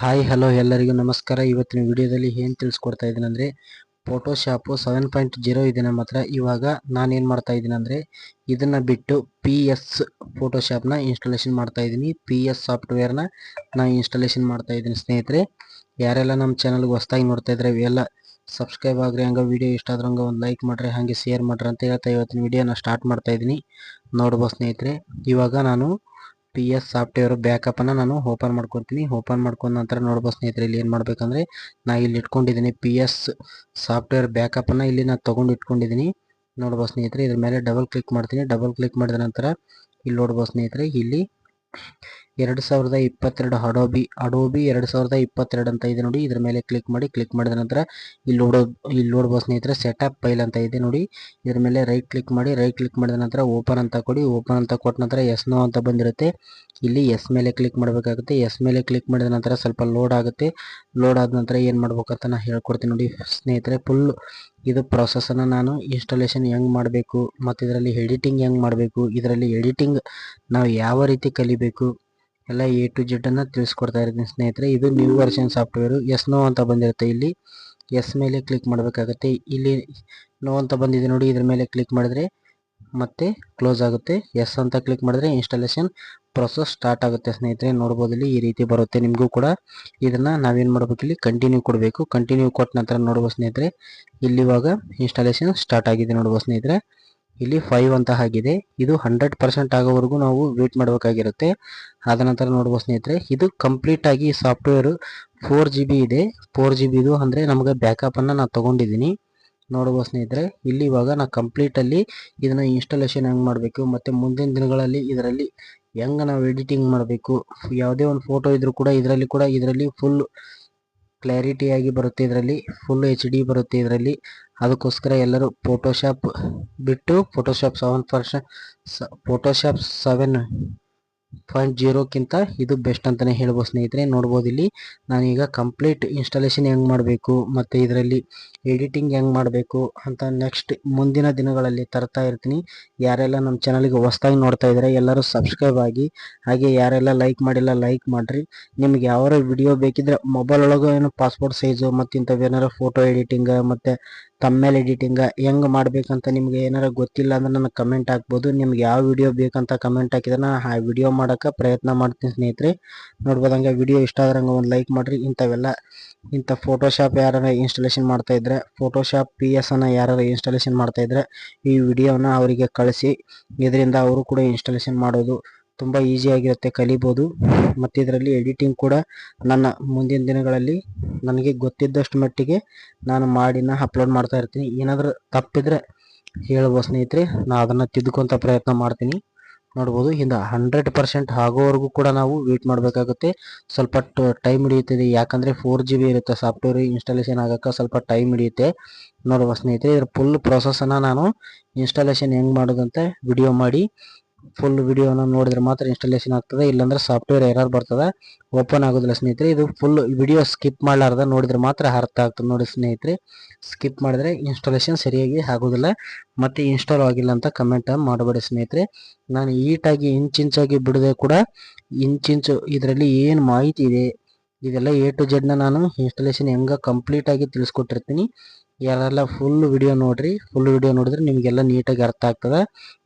Hi, hello ಎಲ್ಲರಿಗೂ ನಮಸ್ಕಾರ. ಇವತ್ತಿನ ವಿಡಿಯೋದಲ್ಲಿ ಏನು ತಿಳಿಸ್ಕೊಡ್ತಾ ಇದ್ದೀನಿ ಅಂದರೆ ಫೋಟೋಶಾಪು ಸೆವೆನ್ ಪಾಯಿಂಟ್ ಜೀರೋ ಇದೆ ನಮ್ಮ ಹತ್ರ. ಇವಾಗ ನಾನೇನು ಮಾಡ್ತಾ ಇದ್ದೀನಿ ಅಂದರೆ ಇದನ್ನು ಬಿಟ್ಟು ಪಿ ಎಸ್ ಫೋಟೋಶಾಪ್ನ ಇನ್ಸ್ಟಾಲೇಷನ್ ಮಾಡ್ತಾ ಇದ್ದೀನಿ. ಪಿ ಎಸ್ ಸಾಫ್ಟ್ವೇರ್ನ ನಾನು ಇನ್ಸ್ಟಾಲೇಷನ್ ಮಾಡ್ತಾ ಇದ್ದೀನಿ ಸ್ನೇಹಿತರೆ. ಯಾರೆಲ್ಲ ನಮ್ಮ ಚಾನಲ್ಗೆ ಹೊಸ್ದಾಗಿ ನೋಡ್ತಾ ಇದ್ರೆ, ಎಲ್ಲ ಸಬ್ಸ್ಕ್ರೈಬ್ ಆಗ್ರಿ. ಹಂಗೆ ವಿಡಿಯೋ ಇಷ್ಟ ಆದ್ರೆ ಒಂದು ಲೈಕ್ ಮಾಡ್ರಿ, ಹಾಗೆ ಶೇರ್ ಮಾಡ್ರಿ ಅಂತ ಹೇಳ್ತಾ ಇವತ್ತಿನ ವಿಡಿಯೋನ ಸ್ಟಾರ್ಟ್ ಮಾಡ್ತಾ ಇದ್ದೀನಿ. ನೋಡ್ಬೋದು ಸ್ನೇಹಿತರೆ. ಇವಾಗ ನಾನು ಪಿ ಎಸ್ ಸಾಫ್ಟ್ವೇರ್ ಬ್ಯಾಕಪ್ಪನ್ನು ನಾನು ಓಪನ್ ಮಾಡ್ಕೊತೀನಿ. ಓಪನ್ ಮಾಡ್ಕೊಂಡ ನಂತರ ನೋಡ್ಬೋದು ಸ್ನೇಹಿತರೆ, ಇಲ್ಲಿ ಏನು ಮಾಡಬೇಕಂದ್ರೆ ನಾ ಇಲ್ಲಿ ಇಟ್ಕೊಂಡಿದ್ದೀನಿ ಪಿ ಎಸ್ ಸಾಫ್ಟ್ವೇರ್ ಬ್ಯಾಕಪ್ಪನ್ನು ಇಲ್ಲಿ ನಾನು ತೊಗೊಂಡು ಇಟ್ಕೊಂಡಿದ್ದೀನಿ. ನೋಡ್ಬೋದು ಸ್ನೇಹಿತರೆ, ಇದ್ರ ಮೇಲೆ ಡಬಲ್ ಕ್ಲಿಕ್ ಮಾಡ್ತೀನಿ. ಡಬಲ್ ಕ್ಲಿಕ್ ಮಾಡಿದ ನಂತರ ಇಲ್ಲಿ ನೋಡ್ಬೋದು ಸ್ನೇಹಿತರೆ, ಇಲ್ಲಿ ಎರಡು ಸಾವಿರದ ಇಪ್ಪತ್ತೆರಡು ಅಡೋಬಿ ಅಡೋಬಿ ಎರಡು ಸಾವಿರದ ಇಪ್ಪತ್ತೆರಡು ಅಂತ ಇದೆ ನೋಡಿ. ಇದರ ಮೇಲೆ ಕ್ಲಿಕ್ ಮಾಡಿ ಕ್ಲಿಕ್ ಮಾಡಿದ ನಂತರ ಇಲ್ಲಿ ನೋಡೋ ಇಲ್ಲಿ ನೋಡ್ಬೋದು ಸ್ನೇಹಿತರೆ ಸೆಟಪ್ ಫೈಲ್ ಅಂತ ಇದೆ ನೋಡಿ. ಇದರ ಮೇಲೆ ರೈಟ್ ಕ್ಲಿಕ್ ಮಾಡಿ ರೈಟ್ ಕ್ಲಿಕ್ ಮಾಡಿದ ನಂತರ ಓಪನ್ ಅಂತ ಕೊಡಿ. ಓಪನ್ ಅಂತ ಕೊಟ್ಟ ನಂತರ ಎಸ್ ನೋ ಅಂತ ಬಂದಿರುತ್ತೆ. ಇಲ್ಲಿ ಎಸ್ ಮೇಲೆ ಕ್ಲಿಕ್ ಮಾಡಬೇಕಾಗುತ್ತೆ. ಎಸ್ ಮೇಲೆ ಕ್ಲಿಕ್ ಮಾಡಿದ ನಂತರ ಸ್ವಲ್ಪ ಲೋಡ್ ಆಗುತ್ತೆ. ಲೋಡ್ ಆದ ನಂತರ ಏನು ಮಾಡ್ಬೇಕಂತ ನಾನು ಹೇಳ್ಕೊಡ್ತೀನಿ ನೋಡಿ ಸ್ನೇಹಿತರೆ ಫುಲ್ ಇದು ಪ್ರೊಸೆಸನ್ನು ನಾನು ಇನ್ಸ್ಟಾಲೇಷನ್ ಹೆಂಗೆ ಮಾಡಬೇಕು, ಮತ್ತು ಇದರಲ್ಲಿ ಎಡಿಟಿಂಗ್ ಹೆಂಗೆ ಮಾಡಬೇಕು, ಇದರಲ್ಲಿ ಎಡಿಟಿಂಗ್ ನಾವು ಯಾವ ರೀತಿ ಕಲಿಬೇಕು, ಎಲ್ಲ ಎ ಟು ಜೆಡನ್ನು ತಿಳಿಸ್ಕೊಡ್ತಾ ಇರ್ತೀನಿ ಸ್ನೇಹಿತರೆ. ಇದು new version software yes no ಅಂತ ಬಂದಿರುತ್ತೆ ಇಲ್ಲಿ. ಎಸ್ ಮೇಲೆ ಕ್ಲಿಕ್ ಮಾಡಬೇಕಾಗುತ್ತೆ. ಇಲ್ಲಿ ನೋ ಅಂತ ಬಂದಿದೆ ನೋಡಿ, ಇದ್ರ ಮೇಲೆ ಕ್ಲಿಕ್ ಮಾಡಿದ್ರೆ ಮತ್ತೆ ಕ್ಲೋಸ್ ಆಗುತ್ತೆ. ಎಸ್ ಅಂತ ಕ್ಲಿಕ್ ಮಾಡಿದ್ರೆ ಇನ್ಸ್ಟಾಲೇಷನ್ ಪ್ರೊಸೆಸ್ ಸ್ಟಾರ್ಟ್ ಆಗುತ್ತೆ ಸ್ನೇಹಿತರೆ. ನೋಡ್ಬೋದು ಇಲ್ಲಿ ಈ ರೀತಿ ಬರುತ್ತೆ ನಿಮಗೂ ಕೂಡ. ಇದನ್ನ ನಾವೇನು ಮಾಡ್ಬೇಕು ಇಲ್ಲಿ? ಕಂಟಿನ್ಯೂ ಕೊಡಬೇಕು. ಕಂಟಿನ್ಯೂ ಕೊಟ್ಟ ನಂತರ ನೋಡ್ಬೋದು ಸ್ನೇಹಿತರೆ ಇಲ್ಲಿ ಇವಾಗ ಇನ್ಸ್ಟಾಲೇಷನ್ ಸ್ಟಾರ್ಟ್ ಆಗಿದೆ ನೋಡ್ಬೋದು ಸ್ನೇಹಿತರೆ. ಇಲ್ಲಿ ಫೈವ್ ಅಂತ ಆಗಿದೆ. ಇದು ಹಂಡ್ರೆಡ್ ಪರ್ಸೆಂಟ್ ಆಗೋವರೆಗೂ ನಾವು ವೇಟ್ ಮಾಡಬೇಕಾಗಿರುತ್ತೆ. ಆದ ನಂತರ ನೋಡ್ಬೋದು ಸ್ನೇಹಿತರೆ, ಇದು ಕಂಪ್ಲೀಟ್ ಆಗಿ ಸಾಫ್ಟ್ವೇರ್ ಫೋರ್ ಜಿ ಬಿ ಇದೆ. ಫೋರ್ ಜಿ ಬಿ ಇದು ಅಂದರೆ ನಮಗೆ ಬ್ಯಾಕಪ್ಪನ್ನು ನಾನು ತೊಗೊಂಡಿದ್ದೀನಿ. ನೋಡ್ಬೋದು ಸ್ನೇಹಿತರೆ ಇಲ್ಲಿ ಇವಾಗ ನಾ ಕಂಪ್ಲೀಟಲ್ಲಿ ಇದನ್ನು ಇನ್ಸ್ಟಾಲೇಷನ್ ಹೆಂಗೆ ಮಾಡಬೇಕು, ಮತ್ತು ಮುಂದಿನ ದಿನಗಳಲ್ಲಿ ಇದರಲ್ಲಿ ಹೆಂಗೆ ನಾವು ಎಡಿಟಿಂಗ್ ಮಾಡಬೇಕು, ಯಾವುದೇ ಒಂದು ಫೋಟೋ ಇದ್ರೂ ಕೂಡ ಇದರಲ್ಲಿ ಕೂಡ ಇದರಲ್ಲಿ ಫುಲ್ ಕ್ಲಾರಿಟಿಯಾಗಿ ಬರುತ್ತೆ ಇದರಲ್ಲಿ ಫುಲ್ ಎಚ್ ಡಿ ಬರುತ್ತೆ ಇದರಲ್ಲಿ. ಅದಕ್ಕೋಸ್ಕರ ಎಲ್ಲರೂ ಫೋಟೋಶಾಪ್ ಬಿಟ್ಟು Photoshop seven percent Photoshop seven point ಜೀರೋಕ್ಕಿಂತ ಇದು ಬೆಸ್ಟ್ ಅಂತಲೇ ಹೇಳ್ಬೋದು ಸ್ನೇಹಿತರೆ, ನೋಡ್ಬೋದು ಇಲ್ಲಿ. ನಾನೀಗ ಕಂಪ್ಲೀಟ್ ಇನ್ಸ್ಟಾಲೇಷನ್ ಹೆಂಗೆ ಮಾಡಬೇಕು, ಮತ್ತು ಇದರಲ್ಲಿ ಎಡಿಟಿಂಗ್ ಹೆಂಗೆ ಮಾಡಬೇಕು ಅಂತ ನೆಕ್ಸ್ಟ್ ಮುಂದಿನ ದಿನಗಳಲ್ಲಿ ತರ್ತಾ ಇರ್ತೀನಿ. ಯಾರೆಲ್ಲ ನಮ್ಮ ಚಾನಲ್ಗೆ ಹೊಸ್ದಾಗಿ ನೋಡ್ತಾ ಇದ್ದಾರೆ, ಎಲ್ಲರೂ ಸಬ್ಸ್ಕ್ರೈಬ್ ಆಗಿ, ಹಾಗೆ ಯಾರೆಲ್ಲ ಲೈಕ್ ಮಾಡಿಲ್ಲ ಲೈಕ್ ಮಾಡಿರಿ. ನಿಮ್ಗೆ ಯಾವ ವಿಡಿಯೋ ಬೇಕಿದ್ರೆ ಮೊಬೈಲ್ ಒಳಗೂ ಏನು ಪಾಸ್ಪೋರ್ಟ್ ಸೈಜು ಮತ್ತು ಇಂಥವು ಏನಾರು ಫೋಟೋ ಎಡಿಟಿಂಗ್ ಮತ್ತು ತಮ್ಮೇಲೆ ಎಡಿಟಿಂಗ್ ಹೆಂಗೆ ಮಾಡಬೇಕಂತ ನಿಮ್ಗೆ ಏನಾರ ಗೊತ್ತಿಲ್ಲ ಅಂದ್ರೆ ನನಗೆ ಕಮೆಂಟ್ ಹಾಕ್ಬೋದು. ನಿಮ್ಗೆ ಯಾವ ವಿಡಿಯೋ ಬೇಕಂತ ಕಮೆಂಟ್ ಹಾಕಿದ್ರೆ ನಾನು ಆ ವಿಡಿಯೋ ಮಾಡೋಕೆ ಪ್ರಯತ್ನ ಮಾಡ್ತೀನಿ ಸ್ನೇಹಿತರೆ. ನೋಡ್ಬೋದಂಗೆ ವಿಡಿಯೋ ಇಷ್ಟ ಆದ್ರಂಗೆ ಒಂದು ಲೈಕ್ ಮಾಡಿರಿ. ಇಂಥವೆಲ್ಲ, ಇಂಥ ಫೋಟೋಶಾಪ್ ಯಾರು ಇನ್ಸ್ಟಾಲೇಷನ್ ಮಾಡ್ತಾ ಇದ್ರೆ ಫೋಟೋಶಾಪ್ ಪಿ ಎಸ್ ಅನ್ನ ಯಾರು ಇನ್ಸ್ಟಾಲೇಷನ್ ಮಾಡ್ತಾ ಇದ್ರೆ ಈ ವಿಡಿಯೋನ ಅವರಿಗೆ ಕಳಿಸಿ. ಇದರಿಂದ ಅವರು ಕೂಡ ಇನ್ಸ್ಟಾಲೇಷನ್ ಮಾಡೋದು ತುಂಬ ಈಸಿಯಾಗಿರುತ್ತೆ ಕಲಿಬೋದು. ಮತ್ತು ಇದರಲ್ಲಿ ಎಡಿಟಿಂಗ್ ಕೂಡ ನನ್ನ ಮುಂದಿನ ದಿನಗಳಲ್ಲಿ ನನಗೆ ಗೊತ್ತಿದ್ದಷ್ಟು ಮಟ್ಟಿಗೆ ನಾನು ಮಾಡಿನ ಅಪ್ಲೋಡ್ ಮಾಡ್ತಾ ಇರ್ತೀನಿ. ಏನಾದರೂ ತಪ್ಪಿದ್ರೆ ಹೇಳ್ಬೋದು ಸ್ನೇಹಿತರೆ. ನಾನು ಅದನ್ನು ತಿದ್ದುಕೊಂತ ಪ್ರಯತ್ನ ಮಾಡ್ತೀನಿ. ನೋಡ್ಬೋದು. ಇಂದ ಹಂಡ್ರೆಡ್ ಪರ್ಸೆಂಟ್ ಆಗೋವರೆಗೂ ಕೂಡ ನಾವು ವೇಟ್ ಮಾಡಬೇಕಾಗುತ್ತೆ. ಸ್ವಲ್ಪ ಟೈಮ್ ಹಿಡಿಯುತ್ತದೆ. ಯಾಕಂದರೆ ಫೋರ್ ಜಿ ಬಿ ಇರುತ್ತೆ. ಸಾಫ್ಟ್ವೇರ್ ಇನ್ಸ್ಟಾಲೇಷನ್ ಆಗೋಕ್ಕೆ ಸ್ವಲ್ಪ ಟೈಮ್ ಹಿಡಿಯುತ್ತೆ. ನೋಡುವ ಸ್ನೇಹಿತರೆ, ಇದರ ಫುಲ್ ಪ್ರೊಸೆಸನ್ನು ನಾನು ಇನ್ಸ್ಟಾಲೇಷನ್ ಹೆಂಗೆ ಮಾಡೋದಂತ ವಿಡಿಯೋ ಮಾಡಿ ಫುಲ್ ವಿಡಿಯೋನ ನೋಡಿದ್ರೆ ಮಾತ್ರ ಇನ್ಸ್ಟಾಲೇಷನ್ ಆಗ್ತದೆ. ಇಲ್ಲಾಂದ್ರೆ ಸಾಫ್ಟ್ವೇರ್ ಎರರ್ ಬರ್ತದೆ. ಓಪನ್ ಆಗೋದಿಲ್ಲ ಸ್ನೇಹಿತರೆ. ಇದು ಫುಲ್ ವಿಡಿಯೋ ಸ್ಕಿಪ್ ಮಾಡಲಾರ್ದ ನೋಡಿದ್ರೆ ಮಾತ್ರ ಅರ್ಥ ಆಗ್ತದೆ ನೋಡಿ ಸ್ನೇಹಿತರೆ. ಸ್ಕಿಪ್ ಮಾಡಿದ್ರೆ ಇನ್ಸ್ಟಾಲೇಷನ್ ಸರಿಯಾಗಿ ಆಗೋದಿಲ್ಲ. ಮತ್ತೆ ಇನ್ಸ್ಟಾಲ್ ಆಗಿಲ್ಲ ಅಂತ ಕಮೆಂಟ್ ಮಾಡಬೇಡಿ ಸ್ನೇಹಿತರೆ. ನಾನು ಈಟಾಗಿ ಇಂಚಿಂಚಾಗಿ ಬಿಡದೆ ಕೂಡ ಇಂಚಿಂಚು ಇದರಲ್ಲಿ ಏನು ಮಾಹಿತಿ ಇದೆ? ಇದೆಲ್ಲ ಎ ಟು ಜೆಡ್ನ ನಾನು ಇನ್ಸ್ಟಾಲೇಷನ್ ಹೆಂಗೆ ಕಂಪ್ಲೀಟ್ ಆಗಿ ತಿಳಿಸ್ಕೊಟ್ಟಿರ್ತೀನಿ. ಯಾರೆಲ್ಲ ಫುಲ್ ವಿಡಿಯೋ ನೋಡ್ರಿ ಫುಲ್ ವಿಡಿಯೋ ನೋಡಿದ್ರೆ ನಿಮಗೆಲ್ಲ ನೀಟಾಗಿ ಅರ್ಥ ಆಗ್ತದೆ.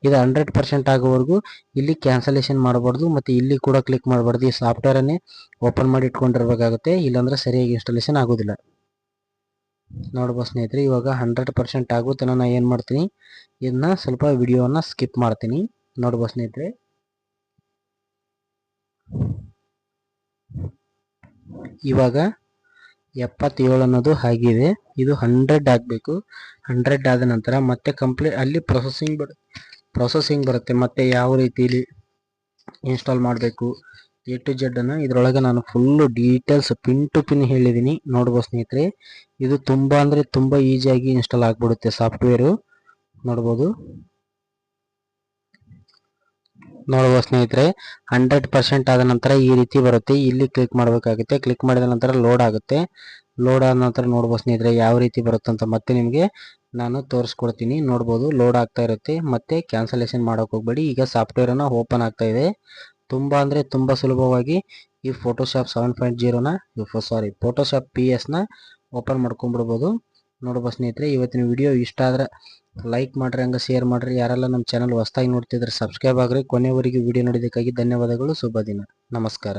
ಇದು ಹಂಡ್ರೆಡ್ ಪರ್ಸೆಂಟ್ ಆಗೋವರೆಗೂ ಇಲ್ಲಿ ಕ್ಯಾನ್ಸಲೇಷನ್ ಮಾಡಬಾರ್ದು ಮತ್ತು ಇಲ್ಲಿ ಕೂಡ ಕ್ಲಿಕ್ ಮಾಡಬಾರ್ದು. ಈ ಸಾಫ್ಟ್ವೇರನ್ನೇ ಓಪನ್ ಮಾಡಿ ಇಟ್ಕೊಂಡಿರ್ಬೇಕಾಗುತ್ತೆ. ಇಲ್ಲಾಂದ್ರೆ ಸರಿಯಾಗಿ ಇನ್ಸ್ಟಾಲೇಷನ್ ಆಗೋದಿಲ್ಲ. ನೋಡ್ಬೋದು ಸ್ನೇಹಿತರೆ, ಇವಾಗ ಹಂಡ್ರೆಡ್ ಪರ್ಸೆಂಟ್ ಆಗುತ್ತೆ ನಾನು ಏನು ಮಾಡ್ತೀನಿ? ಇದನ್ನ ಸ್ವಲ್ಪ ವಿಡಿಯೋನ ಸ್ಕಿಪ್ ಮಾಡ್ತೀನಿ. ನೋಡ್ಬೋದು ಸ್ನೇಹಿತರೆ. ಇವಾಗ ಎಪ್ಪತ್ತೇಳು ಅನ್ನೋದು ಆಗಿದೆ. ಇದು ಹಂಡ್ರೆಡ್ ಆಗಬೇಕು. ಹಂಡ್ರೆಡ್ ಆದ ನಂತರ ಮತ್ತೆ ಕಂಪ್ಲೀಟ್ ಅಲ್ಲಿ ಪ್ರೊಸೆಸಿಂಗ್ ಬರ್ ಪ್ರೊಸೆಸಿಂಗ್ ಬರುತ್ತೆ. ಮತ್ತೆ ಯಾವ ರೀತಿಲಿ ಇನ್ಸ್ಟಾಲ್ ಮಾಡಬೇಕು. ಎ ಟು ಜೆಡ್ ಅನ್ನು ಇದರೊಳಗೆ ನಾನು full details pin to pin ಹೇಳಿದ್ದೀನಿ. ನೋಡ್ಬೋದು ಸ್ನೇಹಿತರೆ, ಇದು ತುಂಬ ಅಂದರೆ ತುಂಬ ಈಸಿಯಾಗಿ ಇನ್ಸ್ಟಾಲ್ ಆಗಿಬಿಡುತ್ತೆ ಸಾಫ್ಟ್ವೇರು ನೋಡ್ಬೋದು. ನೋಡ್ಬೋದು ಸ್ನೇಹಿತರೆ ಹಂಡ್ರೆಡ್ ಪರ್ಸೆಂಟ್ ಆದ ನಂತರ ಈ ರೀತಿ ಬರುತ್ತೆ. ಇಲ್ಲಿ ಕ್ಲಿಕ್ ಮಾಡಬೇಕಾಗುತ್ತೆ. ಕ್ಲಿಕ್ ಮಾಡಿದ ನಂತರ ಲೋಡ್ ಆಗುತ್ತೆ. ಲೋಡ್ ಆದ ನಂತರ ನೋಡ್ಬೋದು ಸ್ನೇಹಿತರೆ, ಯಾವ ರೀತಿ ಬರುತ್ತೆ ಅಂತ ಮತ್ತೆ ನಿಮಗೆ ನಾನು ತೋರಿಸ್ಕೊಡ್ತೀನಿ. ನೋಡ್ಬೋದು ಲೋಡ್ ಆಗ್ತಾ ಇರುತ್ತೆ. ಮತ್ತೆ ಕ್ಯಾನ್ಸಲೇಷನ್ ಮಾಡೋಕೆ ಹೋಗ್ಬೇಡಿ. ಈಗ ಸಾಫ್ಟ್ವೇರನ್ನು ಓಪನ್ ಆಗ್ತಾ ಇದೆ. ತುಂಬ ಅಂದರೆ ತುಂಬ ಸುಲಭವಾಗಿ ಈ ಫೋಟೋಶಾಪ್ ಸೆವೆನ್ ಪಾಯಿಂಟ್ ಜೀರೋನ ಸಾರಿ ಫೋಟೋಶಾಪ್ ಪಿ ಎಸ್ನ ಓಪನ್ ಮಾಡ್ಕೊಂಡ್ಬಿಡ್ಬೋದು. ನೋಡಪ್ಪ ಸ್ನೇಹಿತರೆ, ಇವತ್ತಿನ ವಿಡಿಯೋ ಇಷ್ಟ ಆದ್ರೆ ಲೈಕ್ ಮಾಡ್ರಿ, ಹಂಗೆ ಶೇರ್ ಮಾಡ್ರಿ. ಯಾರೆಲ್ಲ ನಮ್ಮ ಚಾನಲ್ ಹೊಸ್ದಾಗಿ ನೋಡ್ತಿದ್ರೆ ಸಬ್ಸ್ಕ್ರೈಬ್ ಆಗ್ರಿ. ಕೊನೆವರೆಗೂ ವಿಡಿಯೋ ನೋಡಿದ್ದಕ್ಕಾಗಿ ಧನ್ಯವಾದಗಳು. ಶುಭ ದಿನ. ನಮಸ್ಕಾರ.